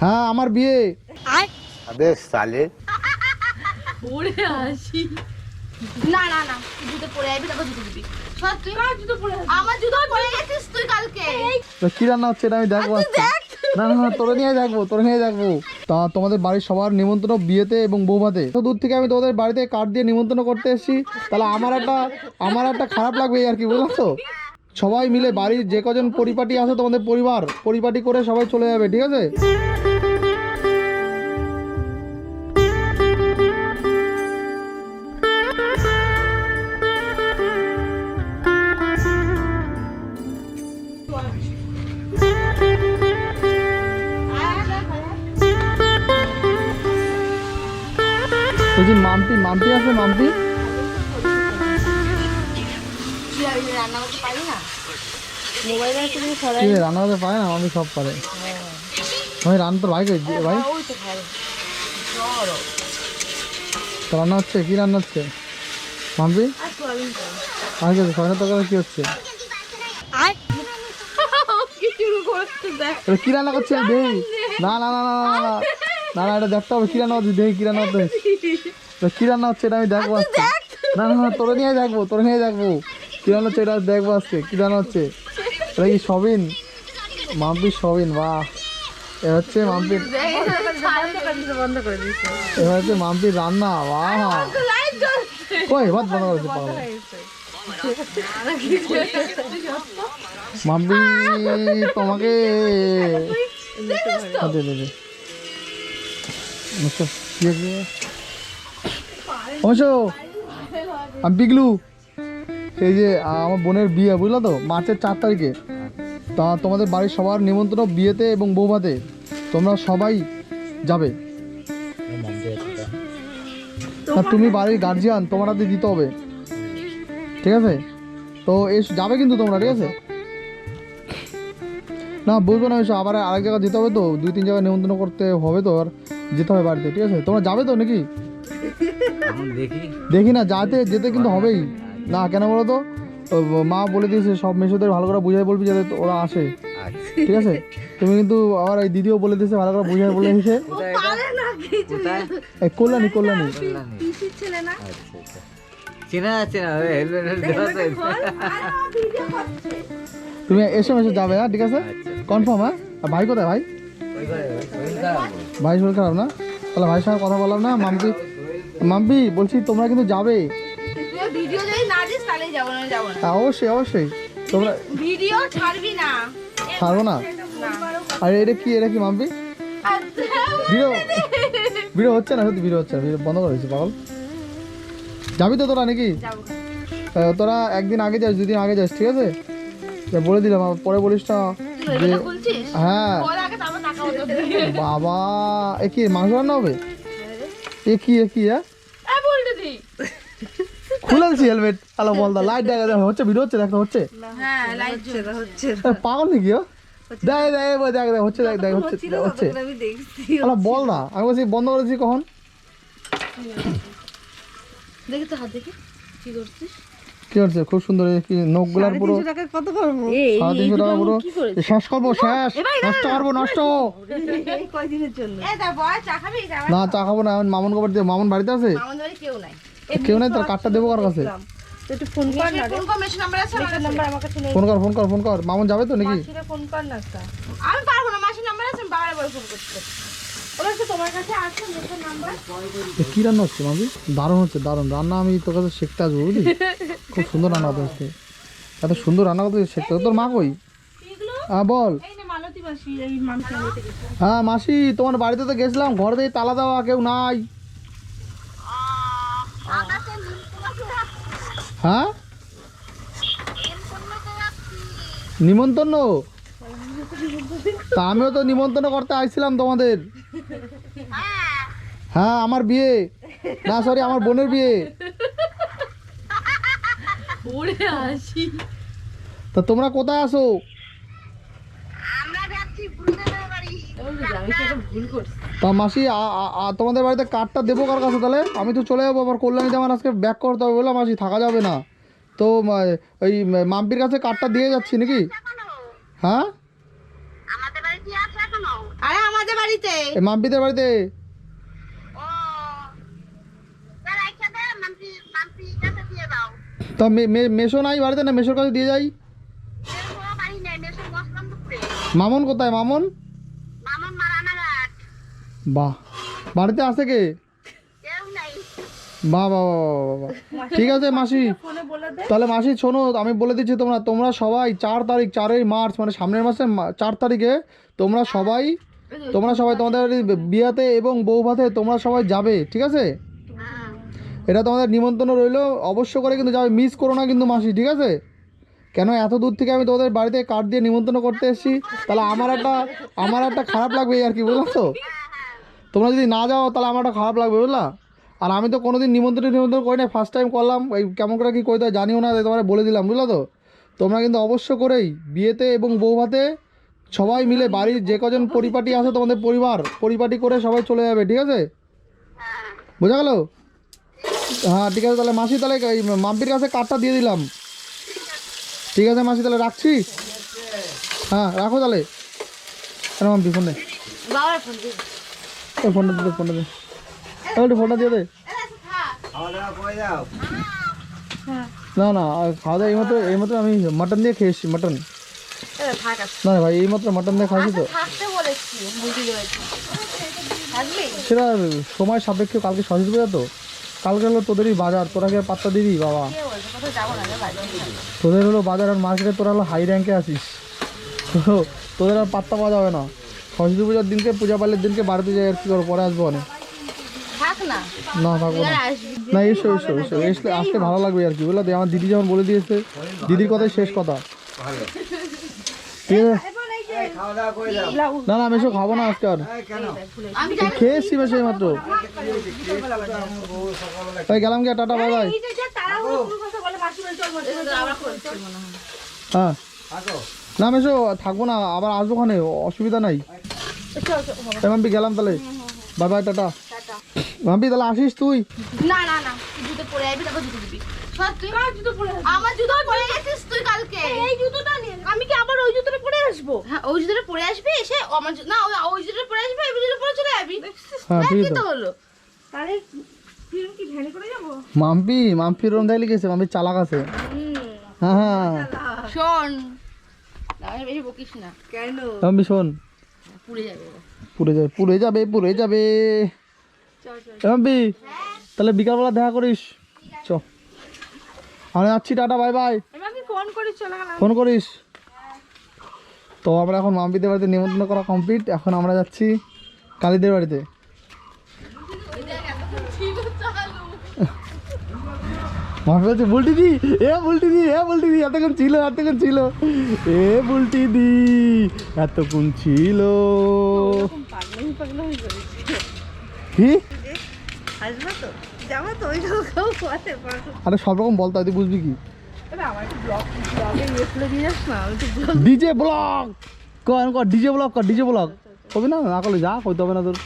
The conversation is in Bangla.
হ্যাঁ আমার বিয়ে। আবে সালে। পড়ে আসি। না না না জুতো পরে আইবি তারপর জুতো দিবি। তো কি রান্না হচ্ছে এটা আমি দেখব না তোরে নিয়ে দেখব তোরে নিয়ে দেখব। তা তোমাদের বাড়ির সবার নিমন্ত্রণ বিয়েতে এবং বৌভাতে। তো দূর থেকে আমি তোমাদের বাড়িতে কার্ড দিয়ে নিমন্ত্রণ করতে এসেছি। তাহলে আমার একটা আমার একটা খারাপ লাগবে আর কি বুঝলাম তো? সবাই মিলে বাড়ির যে কজন পরিপাটি আছে, তোমাদের পরিবার, পরিপাটি করে সবাই চলে যাবে, ঠিক আছে? মাম্পি মাম্পি আছে, মাম্পি? রান্না করতে পারি না। মোবাইলে তুমি সবাই রান্না করতে পারে না? মাম্পি সব পারে। ভাই রান্না তো ভাই ভাই। তো রান্না হচ্ছে? কি রান্না হচ্ছে? মাম্পি আর কি সয়না তরকারি কি হচ্ছে? কি রান্না করছে দেই। না। না না না না না না। না এটা দেখতে হবে কি রান্না হচ্ছে দেই কি রান্না হচ্ছে এটা কি রান্না হচ্ছে এটা আমি দেখব আজকে। না না না তোরে নিয়ে দেখব তোরে নিয়ে দেখব। কি রান্না হচ্ছে এটা দেখব আজকে? কি রান্না হচ্ছে? এটা কি সবিন? মাম্পির সবিন বাহ। এ হচ্ছে হচ্ছে রান্না বাহ। কই ভাত মাম্পি তোমাকে হ্যাঁ, আমি পিগলু। এই যে আমার বোনের বিয়ে বুঝলো তো? মার্চের চার তারিখে। তা তোমাদের বাড়ির সবার নিমন্ত্রণ বিয়েতে এবং বৌভাতে। তোমরা সবাই যাবে। তা তুমি বাড়ির গার্জিয়ান তোমার হাতে দিতে হবে। ঠিক আছে? তো এস যাবে কিন্তু তোমরা ঠিক আছে? না বুঝব না এসব আবার আরেক জায়গায় যেতে হবে তো। দুই তিন জায়গায় নিমন্ত্রণ করতে হবে তো আর যেতে হবে বাড়িতে ঠিক আছে? তোমরা যাবে তো নাকি? দেখি। না যাতে যেতে কিন্তু হবেই। না কেন বলো তো? মা বলে দিয়েছে সব মেশোদের ভালো করে বুঝাই বলবি যাতে ওরা আসে। ঠিক আছে? তুমি কিন্তু আবার ওই দিদিও বলে দিয়েছে ভালো করে বুঝাই বলে দিয়েছে। কল্যাণী কল্যাণী। চেনা তুমি এসে মেসে যাবে হ্যাঁ ঠিক আছে? কনফার্ম হ্যাঁ? ভাই কোথায় ভাই? ভাই শরীর খারাপ না? তাহলে ভাইয়ের সঙ্গে কথা বললাম না মাম্পি মাম্পি বলছি তোমরা কিন্তু যাবে। ভিডিও যদি না দিস তাহলে যাব না যাব না। অবশ্যই অবশ্যই। তোমরা ভিডিও ছাড়বি না। ছাড়বো না? আর এটা কি এটা কি মাম্পি? ভিডিও ভিডিও হচ্ছে না সত্যি ভিডিও হচ্ছে না বন্ধ করে দিচ্ছি পাগল। যাবি তো তোরা নাকি? তোরা একদিন আগে যাস দুদিন আগে যাস ঠিক আছে? বলে দিলাম পরে বলিস না। হ্যাঁ। বাবা এ কি মাংস রান্না হবে? এ কি এ কি হ্যাঁ খুলে দিচ্ছি হেলমেট হ্যালো বল দা লাইট দেখা দেখা হচ্ছে ভিডিও হচ্ছে দেখতে হচ্ছে। হ্যাঁ লাইট জ্বলছে হচ্ছে পাগল নাকি ও? দেখ দেখ দেখ দেখ হচ্ছে দেখ দেখ হচ্ছে হচ্ছে। আমি দেখছি হ্যালো বল না আমি বলছি বন্ধ করেছি কখন? দেখি তো হাত দেখি কি করছিস? কি হচ্ছে খুব সুন্দর কি নখগুলার পুরো কত করব? সাড়ে তিনশো টাকা পুরো শেষ করব শেষ। নষ্ট করব নষ্ট। এই কয়দিনের জন্য? এ তার বয় চা খাবি? চা না চা খাব না মামুন কবার দিয়ে মামুন বাড়িতে আছে? কেউ নাই। কেউ নাই তোর কার্ডটা দেবো কার কাছে? একটু ফোন কর না ফোন কর মেশিন নাম্বার আছে আমার কাছে। নাম্বার আমার কাছে নেই ফোন কর ফোন কর ফোন কর। মামুন যাবে তো নাকি? সেটা ফোন কর না আমি পারব না মাসির নাম্বার আছে আমি বাবার ফোন করতে তো তোমার কাছে আছে মেশিন নাম্বার? এ, কি রান্না হচ্ছে মামি দারুণ হচ্ছে দারুণ। রান্না আমি তোর কাছে শিখতে আসব বুঝলি? খুব সুন্দর রান্না করতে হচ্ছে। এত সুন্দর রান্না করতে শিখতে হবে। তোর মা কই? হ্যাঁ বল। হ্যাঁ মাসি তোমার বাড়িতে তো গেছিলাম ঘর দিয়ে তালা দেওয়া কেউ নাই। হ্যাঁ? নিমন্ত্রণ? তা আমিও তো নিমন্ত্রণ করতে আসছিলাম তোমাদের। হ্যাঁ আমার বিয়ে। না সরি আমার বোনের বিয়ে। তা তোমরা কোথায় আসো আমি সেটা ভুল করছি। তা মাসি তোমাদের বাড়িতে কার্ডটা দেবো কার কাছে তাহলে? আমি তো চলে যাব আবার কল্যাণীতে আমার আজকে ব্যাক করতে হবে বললাম মাসি থাকা যাবে না। তো ওই মাম্পির কাছে কার্ডটা দিয়ে যাচ্ছি নাকি? হ্যাঁ? এ মাম্পিদের বাড়িতে? ও তার একটা দে মাম্পি মাম্পি কাছে দিয়ে দাও। তো মে- মে- মেশো নাই বাড়িতে না মেশোর কাছে দিয়ে যাই? মেসো মেসো মামন কোথায় মামন? বাহ। বাড়িতে আছে কে? বাহ বাহ বাহ। ঠিক আছে মাসি। ফোনে বলে দে। তাহলে মাসি শোনো আমি বলে দিচ্ছি তোমরা তোমরা সবাই চার তারিখ চারই মার্চ মানে সামনের মাসে মা- চার তারিখে তোমরা সবাই তোমরা সবাই তোমাদের বিয়াতে এবং বউ ভাতে তোমরা সবাই যাবে ঠিক আছে? হ্যাঁ। এটা তোমাদের নিমন্ত্রণ রইল অবশ্য করে কিন্তু যাবে মিস করো না কিন্তু মাসি ঠিক আছে? কেন এত দূর থেকে আমি তোমাদের বাড়িতে কার্ড দিয়ে নিমন্ত্রণ করতে এসেছি? তাহলে আমার একটা আমার একটা খারাপ লাগবে আর কি বুঝলা তো? তোমরা যদি না যাও, তাহলে আমার একটা খারাপ লাগবে, বুঝলা? আর আমি তো কোনোদিন নিমন্ত্রণ নিমন্ত্রণ করি না ফার্স্ট টাইম করলাম, এই কেমন করে কী করতে হয় জানিও না তোমার বলে দিলাম, বুঝলা তো? তোমরা কিন্তু অবশ্য করেই বিয়েতে এবং বউ ভাতে সবাই মিলে বাড়ির যে কজন পরিপাটি আছে, তোমাদের পরিবার, পরিপাটি করে সবাই চলে যাবে, ঠিক আছে? বোঝা গেল? হ্যাঁ ঠিক আছে, তাহলে মাসি, তাহলে মাম্পির কাছে কার্ডটা দিয়ে দিলাম। ঠিক আছে, মাসি, তাহলে রাখছি? হ্যাঁ রাখো তাহলে। কেন মাম্পি ফোনে বাবার ফোন দিয়ে ওই ফোনটা দে, ফোনটা দে। একটু ফোনটা দিয়ে দে। না না খাওয়া দাওয়া এইমাত্র এইমাত্র আমি মাটন দিয়ে খেয়েছি মাটন না ভাই এইমাত্র মাটন দিয়ে খাইছি তো। সেটা সময় সাপেক্ষে কালকে সরস্বতী পূজা তো। কালকে হলো তোদেরই বাজার তোরা কি পাত্তা দিবি বাবা? তোদের হলো বাজার আর মার্কেটে তোরা হলো হাই র্যাঙ্কে আসিস তোদের আর পাত্তা পাওয়া যাবে না। সরস্বতী পূজার দিনকে পূজা পালের দিনকে বাড়িতে যাই আর কি করব? পরে আসব অনেক। না। থাকব না। না এসো এসো এসো। এসলে আসলে ভালো লাগবে আর কি বুঝলা? আমার দিদি যেমন বলে দিয়েছে দিদির কথাই শেষ কথা। ঠিক আছে? করে না না আমি এসব খাব না আজকে আর। এই, কেন এই খেয়ে এসছি বেশি মাত্র। তাই গেলাম গিয়ে টাটা বাই বাই। হ্যাঁ। না আমি এসো থাকব না আবার আসব ওখানে অসুবিধা নাই। মাম্পি গেলাম তাহলে। Bye bye tata. মাম্পি তাহলে আসিস তুই? না না না তুই জুতো পরে আইবি তারপর জুতো দিবি। আমার জুতো পরে গেছিস তুই কালকে? এই জুতোটা নিয়ে আমি কি আবার ওই জুতোটা পরে আসব? হ্যাঁ ওই জুতোটা পরে আসবি এসে আমার না ওই জুতোটা পরে আসবি এই জুতোটা পরে চলে যাবি। হ্যাঁ কি তো হলো। তাহলে মাম্পি রুম মাম্পি চালাক আছে। হ্যাঁ হ্যাঁ। শোন আমি বেশি বকিস না। কেন? মাম্পি শোন। পুড়ে যাবে। পুড়ে যাবে পুড়ে যাবে পুড়ে যাবে। এমবি তাহলে বিকালবেলা দেখা করিস। চ। আমি যাচ্ছি ta ta bye bye. Phone করিস ফোন করিস। তো আমরা এখন মাম্পিদের বাড়িতে নিমন্ত্রণ করা কমপ্লিট এখন আমরা যাচ্ছি কালীদের বাড়িতে। মাম্পি বলছে বুলটি দি এ বুলটি দি এ বুলটি দি এতক্ষণ ছিল এতক্ষণ ছিল। এ বুলটি দি এতক্ষণ ছিল। কি? আরে সব রকম বলতে তুই বুঝবি কি? ইয়ে ডিজে ব্লগ! কর ডিজে ব্লক কর ডিজে ব্লগ। কবি না না করলে যা কইতে হবে না তোর।